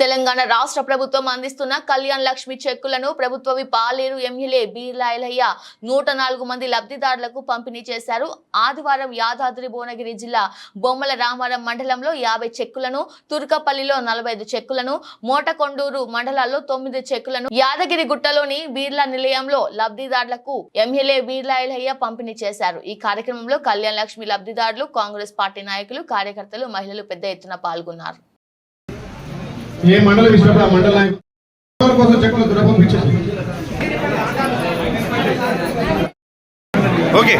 తెలంగాణ రాష్ట్ర ప్రభుత్వం అందిస్తున్న కళ్యాణ్ లక్ష్మి చెక్కులను ప్రభుత్వవి పాలేరు ఎమ్మెల్యే బీర్లాయలయ్య నూట నాలుగు మంది లబ్ధిదారులకు పంపిణీ చేశారు. ఆదివారం యాదాద్రి భువనగిరి జిల్లా బొమ్మల రామారం మండలంలో యాభై చెక్కులను తుర్కపల్లిలో నలభై ఐదు చెక్కులను మోటకొండూరు మండలాల్లో తొమ్మిది చెక్కులను యాదగిరి గుట్టలోని బీర్లా నిలయంలో లబ్ధిదారులకు ఎమ్మెల్యే బీర్లాయలయ్య పంపిణీ చేశారు. ఈ కార్యక్రమంలో కళ్యాణ్ లక్ష్మి లబ్ధిదారులు కాంగ్రెస్ పార్టీ నాయకులు కార్యకర్తలు మహిళలు పెద్ద ఎత్తున పాల్గొన్నారు. ఏ మండలం ఇచ్చినప్పుడు ఆ మండల నాయకులు కోసం చెక్కులు దురపంపించండి ఓకే.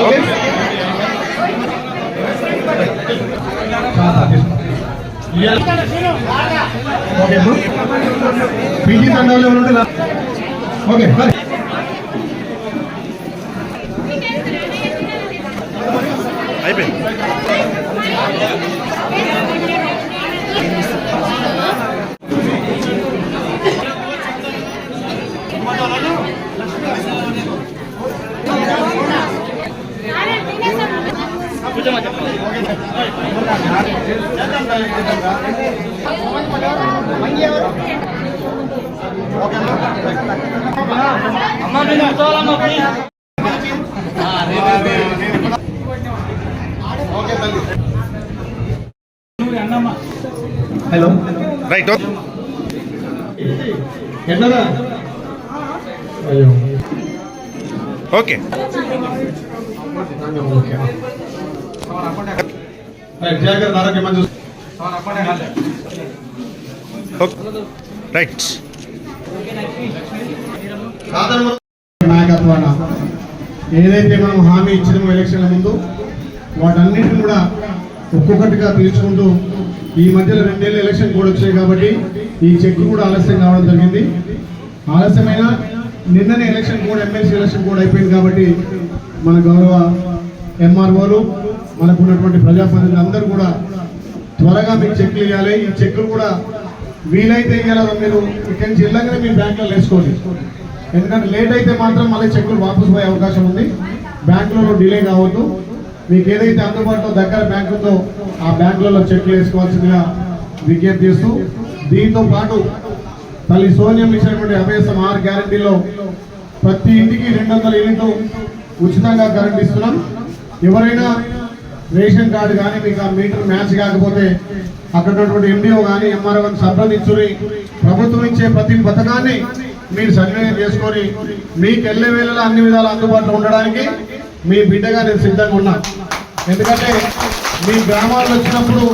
ఓకే. పీజీ తండాలు ఉంటే. ఓకే మరి. అయిపోయింది. ఓకే తల్లి హలో రైట్ ఓకే. రైట్. నాయకత్వాన ఏదైతే మనం హామీ ఇచ్చినామో ఎలక్షన్ల ముందు వాటన్నిటిని కూడా ఒక్కొక్కటిగా తీర్చుకుంటూ ఈ మధ్యలో రెండేళ్ళు ఎలక్షన్ కూడా వచ్చాయి కాబట్టి ఈ చెక్ కూడా ఆలస్యం కావడం జరిగింది. ఆలస్యమైన నిన్ననే ఎలక్షన్ కూడా ఎమ్మెల్సీ ఎలక్షన్ కూడా అయిపోయింది కాబట్టి మన గౌరవ ఎంఆర్ఓలు మనకు ఉన్నటువంటి ప్రజాప్రతినిధులు అందరూ కూడా త్వరగా మీకు చెక్లు ఇవ్వాలి. ఈ చెక్కులు కూడా వీలైతే ఇవ్వాలి మీరు. ఇక్కడి నుంచి వెళ్ళగానే మీ బ్యాంకులో వేసుకోండి. ఎందుకంటే లేట్ అయితే మాత్రం మళ్ళీ చెక్కులు వాపసు పోయే అవకాశం ఉంది. బ్యాంకులలో డిలే కావద్దు. మీకు ఏదైతే అందుబాటులో దగ్గర బ్యాంక్ ఉందో ఆ బ్యాంకులలో చెక్లు వేసుకోవాల్సిందిగా విజ్ఞప్తి చేస్తూ దీంతో పాటు తల్లి సోనియం ఇచ్చినటువంటి అభ్యసం ఆరు గ్యారంటీలో ప్రతి ఇంటికి రెండు వందల యూనిట్లు ఉచితంగా కరెంట్ ఇస్తున్నాం. ఎవరైనా రేషన్ కార్డు కానీ మీకు ఆ మీటర్ మ్యాచ్ కాకపోతే అక్కడ ఉన్నటువంటి ఎండిఓ కానీ ఎంఆర్ఓ కానీ సంప్రదించుని ప్రభుత్వం ఇచ్చే ప్రతి పథకాన్ని మీరు సన్వయం చేసుకొని మీకు వెళ్ళే వేళలో అన్ని విధాలు అందుబాటులో ఉండడానికి మీ బిడ్డగా నేను సిద్ధంగా ఉన్నాను ఎందుకంటే మీ గ్రామాల్లో వచ్చినప్పుడు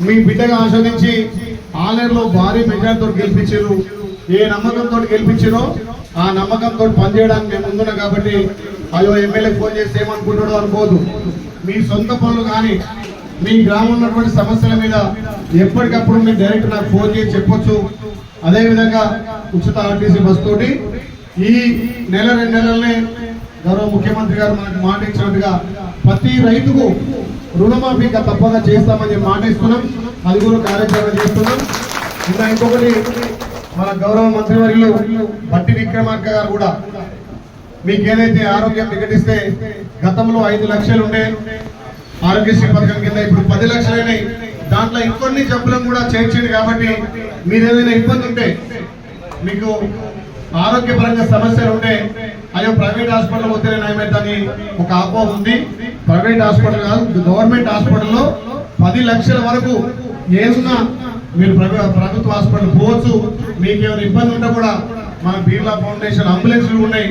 మీ బిడ్డగా ఆస్వాదించి ఆలయంలో భారీ మెజార్టీతో గెలిపించారు. ఏ నమ్మకంతో గెలిపించారో ఆ నమ్మకంతో పనిచేయడానికి మేము ముందున్నాం కాబట్టి అయ్యో ఎమ్మెల్యే ఫోన్ చేస్తే ఏమనుకుంటాడో అనుకోదు మీ సొంత పనులు కానీ మీ గ్రామంలో ఉన్నటువంటి సమస్యల మీద ఎప్పటికప్పుడు మీరు డైరెక్ట్ నాకు ఫోన్ చేసి చెప్పొచ్చు. అదేవిధంగా ఉచిత ఆర్టీసీ బస్ తోటి ఈ నెల రెండు నెలలనే గౌరవ ముఖ్యమంత్రి గారు మనకు మాట ఇచ్చినట్టుగా ప్రతి రైతుకు రుణమాఫీ ఇంకా తప్పగా చేస్తామని మాట ఇస్తున్నాం. అది కూడా కార్యాచరణ చేస్తున్నాం. ఇంకా ఇంకొకటి మన గౌరవ మంత్రివర్యులు బట్టి విక్రమార్క గారు కూడా మీకు ఏదైతే ఆరోగ్యం ప్రకటిస్తే గతంలో ఐదు లక్షలు ఉండే ఆరోగ్యశ్రీ పథకం కింద ఇప్పుడు పది లక్షలైనాయి. దాంట్లో ఇంకొన్ని జబ్బులను కూడా చేర్చింది కాబట్టి మీరు ఏదైనా ఇబ్బంది ఉంటే మీకు ఆరోగ్యపరంగా సమస్యలు ఉంటే అయ్యో ప్రైవేట్ హాస్పిటల్ పోతే నయమైందని ఒక అపోహ ఉంది. ప్రైవేట్ హాస్పిటల్ కాదు గవర్నమెంట్ హాస్పిటల్లో పది లక్షల వరకు ఏమున్నా మీరు ప్రభుత్వ హాస్పిటల్ పోవచ్చు. మీకు ఇబ్బంది ఉంటే కూడా మన బీర్లా ఫౌండేషన్ అంబులెన్స్లు ఉన్నాయి.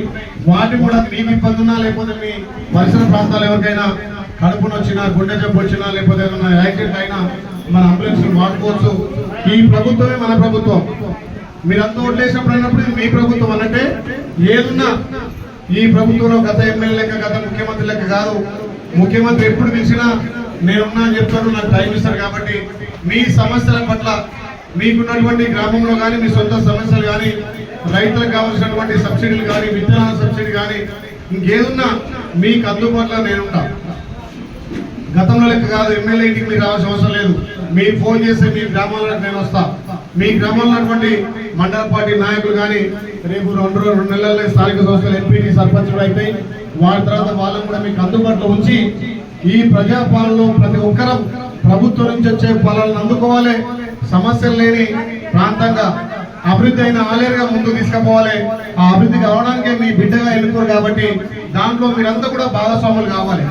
వాటి కూడా మీకు ఇబ్బంది ఉన్నా లేకపోతే మీ పరిసర ప్రాంతాలు ఎవరికైనా కడుపున వచ్చినా గుండె జబ్బు వచ్చినా లేకపోతే ఏమైనా యాక్సిడెంట్ అయినా మన అంబులెన్స్లు వాడుకోవచ్చు. ఈ ప్రభుత్వమే మన ప్రభుత్వం. మీరంతా ఓట్లేసినప్పుడు ఇది మీ ప్రభుత్వం అనంటే ఏదున్నా ఈ ప్రభుత్వంలో గత ఎమ్మెల్యే లెక్క గత ముఖ్యమంత్రి లెక్క కాదు. ముఖ్యమంత్రి ఎప్పుడు పిలిచినా నేనున్నా అని చెప్తాను నాకు టైం ఇస్తారు కాబట్టి మీ సమస్యల పట్ల మీకున్నటువంటి గ్రామంలో కానీ మీ సొంత సమస్యలు కానీ రైతులకు కావాల్సినటువంటి సబ్సిడీలు కానీ విత్తనాల సబ్సిడీ కానీ ఇంకేదున్నా మీకు అందుబాటులో నేనుంటా గతంలో లెక్క కాదు ఎమ్మెల్యే ఇంటికి మీరు రావాల్సిన అవసరం లేదు. మీరు ఫోన్ చేస్తే మీ గ్రామంలో నేను వస్తా. మీ గ్రామంలో ఉన్నటువంటి మండల పార్టీ నాయకులు కానీ రేపు రెండు రోజులు రెండు నెలల్లో స్థానిక సంస్థలు ఎంపీటీ సర్పంచులు అవుతాయి వారి తర్వాత వాళ్ళని కూడా మీకు అందుబాటులో ఉంచి ఈ ప్రజాపాలనలో ప్రతి ఒక్కరం ప్రభుత్వం నుంచి వచ్చే పొలాలను అందుకోవాలి. సమస్యలు లేని ప్రాంతంగా అభివృద్ధి అయిన ఆలయంగా ముందుకు తీసుకుపోవాలి. ఆ అభివృద్ధి కావడానికే మీ బిడ్డగా ఎన్నుకోరు కాబట్టి దాంట్లో మీరంతా కూడా భాగస్వాములు కావాలి.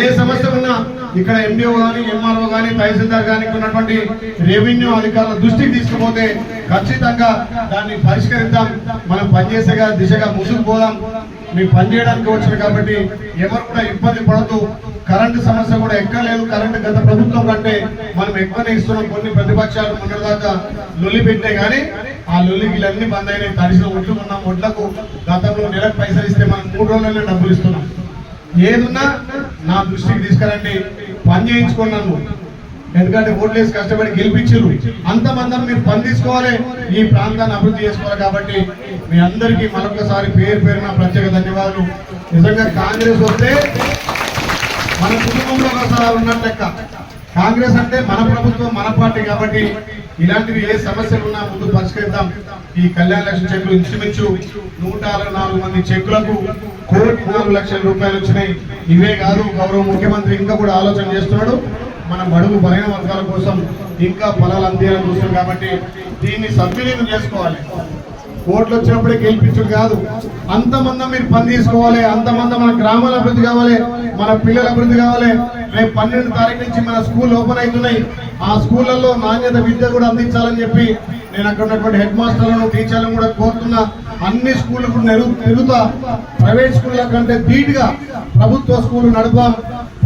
ఏ సమస్య ఉన్నా ఇక్కడ ఎండిఓ కానీ ఎంఆర్ఓ కానీ తహసీల్దార్ కానీ ఉన్నటువంటి రెవెన్యూ అధికారుల దృష్టికి తీసుకుపోతే ఖచ్చితంగా దాన్ని పరిష్కరిద్దాం. మనం పనిచేసేగా దిశగా ముందుకు పోదాం. మీ పని చేయడానికి వచ్చారు కాబట్టి ఎవరు కూడా ఇబ్బంది పడద్దు. కరెంటు సమస్య కూడా ఎక్కలేదు కరెంటు గత ప్రభుత్వం కంటే మనం ఎక్కువనే ఇస్తున్నాం. కొన్ని ప్రతిపక్షాలు మొన్నటి దాకా లొల్లి పెట్టే కానీ ఆ లొల్లిగిలన్నీ బంద్ అయినాయి. తడిసిన ఒడ్లు ఉన్నాం ఒడ్లకు గతంలో నెలకు పైసలు ఇస్తే మనం మూడు రోజులనే డబ్బులు ఇస్తున్నాం. ఏదున్నా నా దృష్టికి తీసుకురండి. పని చేయించుకున్నాను ఎందుకంటే ఓట్లేసి కష్టపడి గెలిపించారు అంతమంది మీరు పని తీసుకోవాలి ఈ ప్రాంతాన్ని అభివృద్ధి చేసుకోవాలి కాబట్టి మీ అందరికీ మరొకసారి పేరు పేరున ప్రత్యేక ధన్యవాదాలు. నిజంగా కాంగ్రెస్ వస్తే మన కుటుంబంలో ఒకసారి ఉన్నట్టు లెక్క. కాంగ్రెస్ అంటే మన ప్రభుత్వం మన పార్టీ కాబట్టి ఇలాంటివి ఏ సమస్యలు ఉన్నా ముందు పరిష్కరిద్దాం. ఈ కళ్యాణ లక్ష్మి చెక్కులు ఇంచుమించు నూట అరవై నాలుగు మంది చెక్కులకు కోటి నాలుగు లక్షల రూపాయలు వచ్చినాయి. ఇవే కాదు గౌరవ ముఖ్యమంత్రి ఇంకా కూడా ఆలోచన చేస్తున్నాడు. మన బడుగు బలైన వర్గాల కోసం ఇంకా ఫలాలు అందేయాలని చూస్తున్నాం కాబట్టి దీన్ని సద్వినియోగం చేసుకోవాలి. ఓట్లు వచ్చినప్పుడే గెలిపించడం కాదు. అంతమంది మీరు పని తీసుకోవాలి అంతమంది మన గ్రామాల అభివృద్ధి కావాలి మన పిల్లల అభివృద్ధి కావాలి. రేపు పన్నెండు తారీఖు నుంచి మన స్కూల్ ఓపెన్ అవుతున్నాయి. ఆ స్కూళ్ళల్లో నాణ్యత విద్య కూడా అందించాలని చెప్పి నేను అక్కడ ఉన్నటువంటి హెడ్ మాస్టర్లను టీచర్లను కూడా కోరుతున్నా. అన్ని స్కూళ్ళకు నెరుగు తిరుగుతా ప్రైవేట్ స్కూళ్ళ కంటే ధీటుగా ప్రభుత్వ స్కూల్ నడుపాం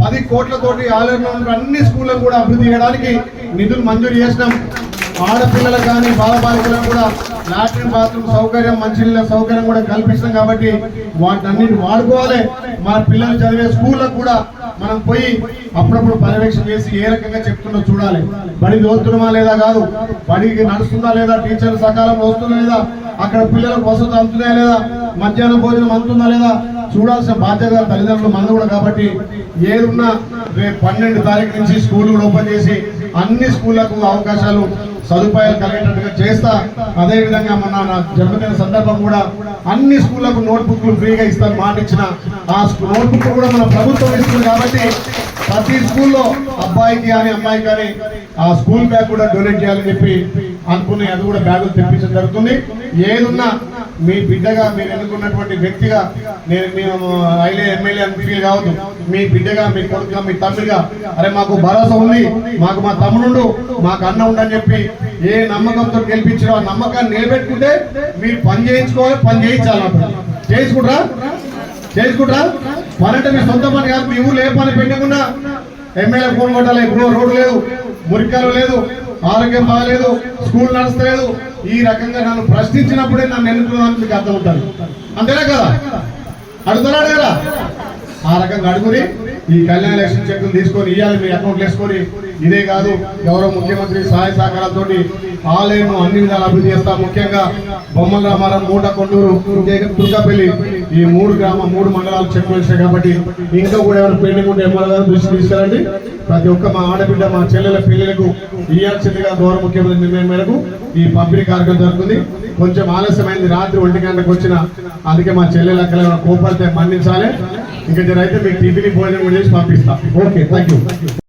పది కోట్లతోటి ఆలయంలో ఉన్న అన్ని స్కూళ్ళను కూడా అభివృద్ధి చేయడానికి నిధులు మంజూరు చేసినాం. ఆడపిల్లలకు కానీ బాలబాలికలకు కూడా లాట్రిన్ బాత్రూమ్ సౌకర్యం మంచినీళ్ళ సౌకర్యం కూడా కల్పిస్తాం కాబట్టి వాటన్నిటి వాడుకోవాలి. మన పిల్లలు చదివే స్కూళ్ళకు కూడా మనం పోయి అప్పుడప్పుడు పర్యవేక్షణ చేసి ఏ రకంగా చెప్తుందో చూడాలి. బడి దోస్తున్నామా లేదా కాదు. బడికి నడుస్తుందా లేదా? టీచర్ సకాలంలో వస్తుందా లేదా? అక్కడ పిల్లలకు వసతులు అందుతున్నాయా లేదా? మధ్యాహ్నం భోజనం అందుతుందా లేదా? చూడాల్సిన బాధ్యత తల్లిదండ్రులు మనది కూడా కాబట్టి ఏదున్నా రేపు పన్నెండు తారీఖు నుంచి స్కూల్ కూడా ఓపెన్ చేసి అన్ని స్కూళ్ళకు అవకాశాలు సదుపాయాలు కలిగేటట్టుగా చేస్తా. అదే విధంగా మొన్న నా జన్మదిన సందర్భం కూడా అన్ని స్కూళ్ళకు నోట్బుక్లు ఫ్రీగా ఇస్తాను మాట ఇచ్చిన. ఆ నోట్బుక్ కూడా మన ప్రభుత్వం ఇస్తుంది కాబట్టి ప్రతి స్కూల్లో అబ్బాయికి కానీ అమ్మాయికి కానీ ఆ స్కూల్ బ్యాగ్ కూడా డొనేట్ చేయాలని చెప్పి అనుకుని అది కూడా బ్యాగులు తెప్పించడం జరుగుతుంది. ఏదున్నా మీ బిడ్డగా మీరు ఎన్నుకున్నటువంటి వ్యక్తిగా నేను మేము రైల్వే ఎమ్మెల్యే ఎంపీ కావద్దు. మీ బిడ్డగా మీ కొడుకుగా మీ తమ్ముడిగా అరే మాకు భరోసా ఉంది. మాకు మా తమ్ముడు మాకు అన్న ఉండని చెప్పి ఏ నమ్మకంతో గెలిపించారో ఆ నమ్మకాన్ని నిలబెట్టుకుంటే మీరు పని చేయించుకోవాలి పని చేయించాలి అప్పుడు చేసుకుంటారా చేసుకుంటారా పని అంటే మీ సొంత పని కాదు మీ ఊళ్ళో ఏ పని పెట్టకుండా ఎమ్మెల్యే ఫోన్ కొట్టాలి ఇప్పుడు రోడ్డు లేదు మురికాలు లేదు. ఆరోగ్యం బాగాలేదు స్కూల్ నడుస్తలేదు. ఈ రకంగా నన్ను ప్రశ్నించినప్పుడే నన్ను ఎన్నుకున్నాను మీకు అర్థం అంతేనా కదా? అడుగుతున్నాడు కదా? ఆ రకంగా అడుగుని ఈ కళ్యాణ లక్ష్మి చెక్కులు తీసుకొని ఇవ్వాలి మీ అకౌంట్ వేసుకొని. ఇదే కాదు గౌరవ ముఖ్యమంత్రి సహాయ సహకారాలతో ఆలయం అన్ని విధాలు అభివృద్ధి చేస్తాం. ముఖ్యంగా బొమ్మల రామారం మూట కొండూరు తుర్కాపల్లి ఈ మూడు గ్రామ మూడు మండలాలు చెక్కులు వచ్చాయి కాబట్టి ఇంకా కూడా ఎవరు పెండింగ్ ఉంటే ఎమ్మెల్యే గారు దృష్టి తీసుకురండి ప్రతి ఒక్క మా ఆడబిడ్డ మా చెల్లెల పిల్లలకు ఇయ్యాల్సిందిగా గౌరవ ముఖ్యమంత్రి నిర్ణయం మేరకు ఈ పంపిణీ కార్యక్రమం జరుగుతుంది. కొంచెం ఆలస్యమైంది. రాత్రి ఒంటి గంటకు వచ్చిన అందుకే మా చెల్లెల అక్కడ కోపాలతో మన్నించాలి. ఇంకా జరైతే మీకు టిఫిన్ భోజనం చేసి పంపిస్తా ఓకే థ్యాంక్ యూ